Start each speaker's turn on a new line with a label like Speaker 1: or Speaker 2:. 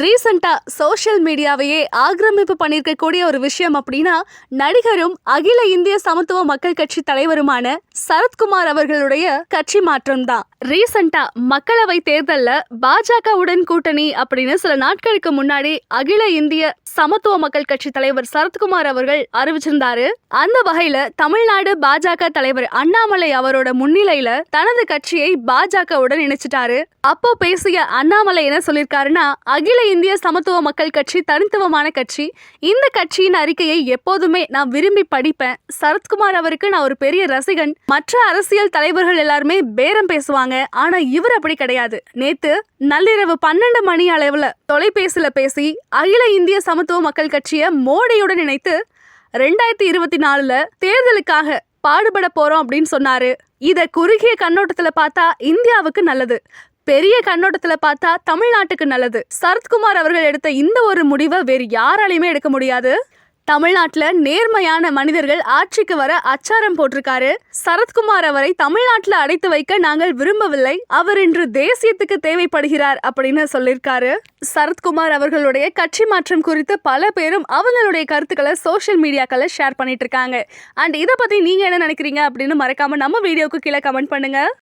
Speaker 1: ரீசெண்டா சோஷியல் மீடியாவையே ஆக்கிரமிப்பு பண்ணியிருக்கக்கூடிய ஒரு விஷயம் அப்படின்னா நடிகரும் அகில இந்திய சமத்துவ மக்கள் கட்சி தலைவருமான சரத்குமார் அவர்களுடைய கட்சி மாற்றம் தான் ரீசெண்டா மக்களவை தேர்தல்ல பாஜகவுடன் கூட்டணி அப்படின்னு சில நாட்களுக்கு முன்னாடி அகில இந்திய சமத்துவ மக்கள் கட்சி தலைவர் சரத்குமார் அவர்கள் அறிவிச்சிருந்தாரு. அந்த வகையில தமிழ்நாடு பாஜக தலைவர் அண்ணாமலை அவரோட முன்னிலையில தனது கட்சியை பாஜகவுடன் இணைச்சிட்டாரு. அப்போ பேசிய அண்ணாமலை என்ன சொல்லியிருக்காருன்னா அகில இந்திய சமத்துவ மக்கள் கட்சி தனித்துவமான கட்சி இந்த கட்சியின் அறிக்கையை எப்போதுமே நான் விரும்பி படிப்பேன். சரத்குமார் அவருக்கு நான் ஒரு பெரிய ரசிகன். மற்ற அரசியல் தலைவர்கள் எல்லாருமே பேரம் பேசுவாங்க. ஆனா இவர் அப்படி கிடையாது. நேத்து நள்ளிரவு பன்னெண்டு மணி அளவுல தொலைபேசியில பேசி அகில இந்திய சமத்துவ மக்கள் கட்சியை மோடியுடன் இணைத்து ரெண்டாயிரத்தி இருபத்தி நாலுல தேர்தலுக்காக பாடுபட போறோம் அப்படின்னு சொன்னாரு. இத குறுகிய கண்ணோட்டத்துல பார்த்தா இந்தியாவுக்கு நல்லது. பெரிய கண்ணோட்டத்துல பார்த்தா தமிழ்நாட்டுக்கு நல்லது. சரத்குமார் அவர்கள் எடுத்த இந்த ஒரு முடிவை வேறு யாராலையுமே எடுக்க முடியாது. தமிழ்நாட்டுல நேர்மையான மனிதர்கள் ஆட்சிக்கு வர அச்சாரம் போட்டிருக்காரு. சரத்குமார் அவரை தமிழ்நாட்டுல அடைத்து வைக்க நாங்கள் விரும்பவில்லை. அவர் இன்று தேசியத்துக்கு தேவைப்படுகிறார் அப்படின்னு சொல்லியிருக்காரு. சரத்குமார் அவர்களுடைய கட்சி மாற்றம் குறித்து பல பேரும் அவங்களுடைய கருத்துக்களை சோஷியல் மீடியாக்களை ஷேர் பண்ணிட்டு இருக்காங்க. அண்ட் இதை பத்தி நீங்க என்ன நினைக்கிறீங்க அப்படின்னு மறக்காம நம்ம வீடியோக்கு கீழே கமெண்ட் பண்ணுங்க.